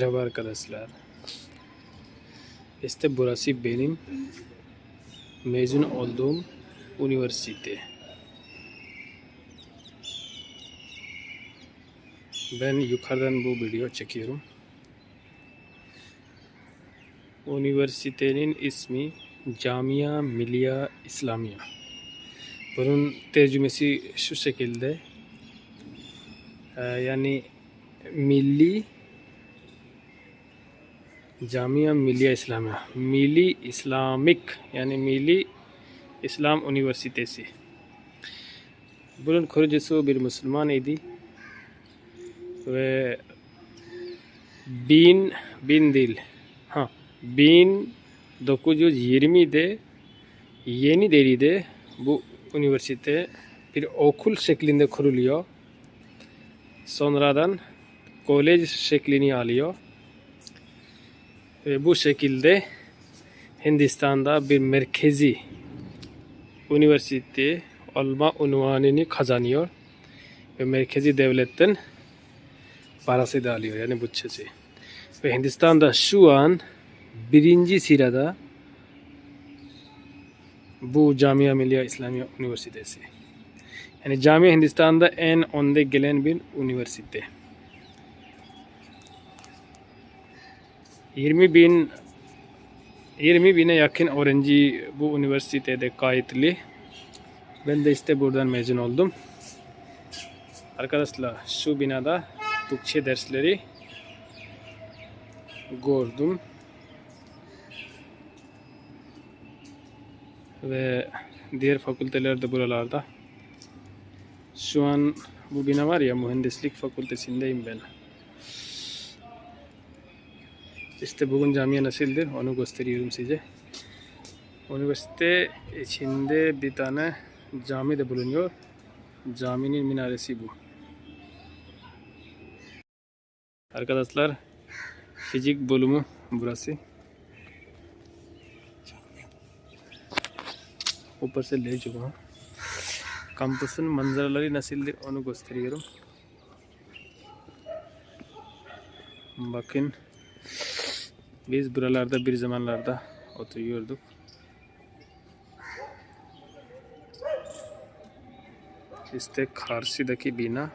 Merhaba arkadaşlar. İşte burası benim mezun olduğum üniversite. Ben yukarıdan bu video çekiyorum. Üniversitenin ismi Camia Millia İslamiya. Bunun tercümesi şu şekilde. Ee, yani milli Camia Milli İslamiya. Milli İslamik yani Milli İslam Üniversitesi. Bunun kurucusu bir Müslüman idi. Ve bin, bin değil. Ha, 1920'de Yeni Delhi'de bu üniversite bir okul şeklinde kuruluyor. Sonradan kolej şeklini alıyor. Ve bu şekilde Hindistan'da bir merkezi üniversite olma unvanını kazanıyor. Ve merkezi devletten parası da alıyor yani bütçesi. Ve Hindistan'da şu an birinci sırada bu Camia Millia İslamiye Üniversitesi. Yani Camia Hindistan'da en önde gelen bir üniversite. 20 bin 20 bine yakın öğrenci bu üniversitede kayıtlı. Ben de işte buradan mezun oldum. Arkadaşlar şu binada Türkçe dersleri gördüm. Ve diğer fakülteler de buralarda. Şu an bu bina var ya mühendislik fakültesindeyim ben İşte bugün camiye nasıldır onu gösteriyorum size. Üniversite içinde bir tane cami de bulunuyor. Caminin minaresi bu. Arkadaşlar fizik bölümü burası. ऊपर से ले चुका हूँ kampüsün manzaraları nasıldır onu gösteriyorum. biz buralarda bir zamanlarda oturuyorduk. İşte karşıdaki bina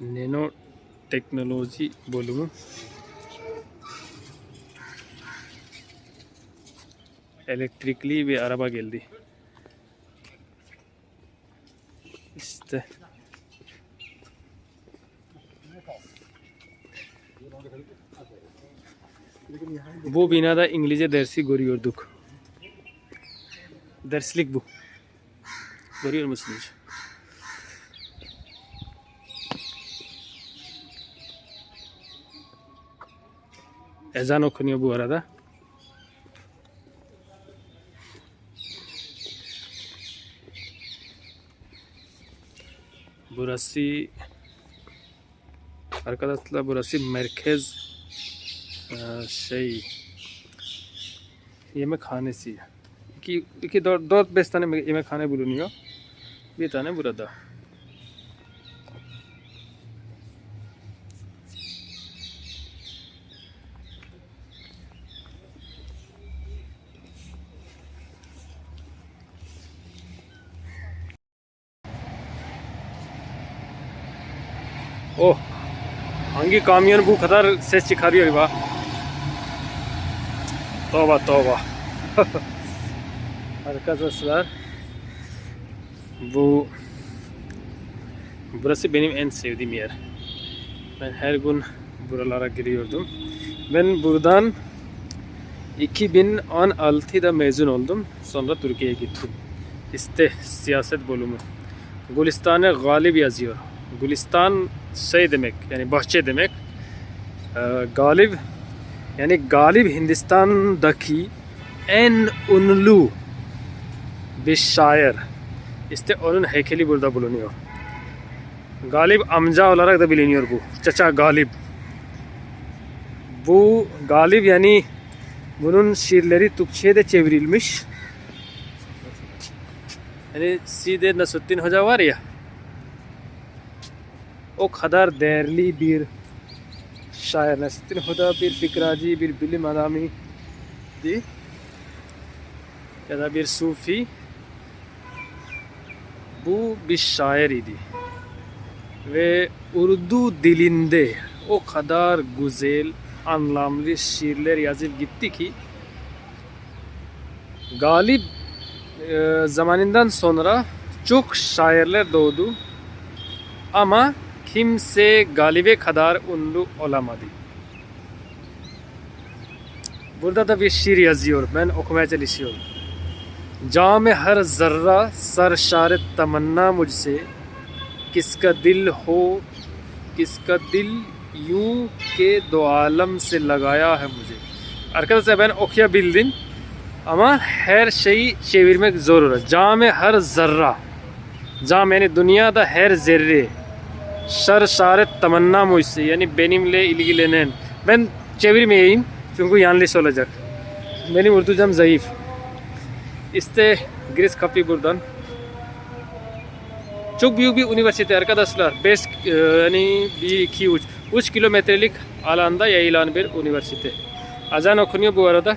Nano Teknoloji bölümü. Elektrikli bir araba geldi. İşte bu binada İngilizce dersi görüyorduk. Derslik bu. Görüyor musunuz? Ezan okunuyor bu arada. Burası arkadaşlar burası merkez eee, şey yemekhanesi. İki, iki dört, dört beş tane yemekhane bulunuyor. Bir tane burada. Oh. Hangi kamyon bu kadar ses çıkarıyor ba? Tövbe tövbe. Arkadaşlar bu burası benim en sevdiğim yer. Ben her gün buralara giriyordum. Ben buradan 2016'da mezun oldum. Sonra Türkiye'ye gittim. İşte siyaset bölümü. Gülistan'e galip yazıyor. Gülistan şey demek yani bahçe demek. Ee, galip yani Galip Hindistan'daki en ünlü bir şair. İşte onun heykeli burada bulunuyor. Galip amca olarak da biliniyor bu. Çaça Galip. Bu Galip yani bunun şiirleri Türkçe'ye de çevrilmiş. Yani Side Nasruddin Hoca var ya o kadar değerli bir şair Nesrettin Hoca bir fikracı, bir bilim adamıydı. Ya da bir sufi. Bu bir şair idi. Ve Urdu dilinde o kadar güzel, anlamlı şiirler yazıp gitti ki Galip e, zamanından sonra çok şairler doğdu ama kimse Galip'e kadar ünlü olamadı. Burada da bir şiir yazıyor. Ben okumaya çalışıyorum. Cam हर जर्रा सर शार तमन्ना मुझसे किसका दिल हो किसका दिल यूं के दो आलम से लगाया है मुझे Arkadaşlar ben okuyabildim ama her şeyi çevirmek zor olur. Cami her zerra. Cam yani dünyada her zerre. Şar şaret tamanna muyse yani benimle ilgilenen. Ben çevirmeyeyim çünkü yanlış olacak. Benim Urducam zayıf. İşte giriş kapı buradan. Çok büyük bir üniversite arkadaşlar. 5 yani 1 2 3 3 kilometrelik alanda yayılan bir üniversite. Azan okunuyor bu arada.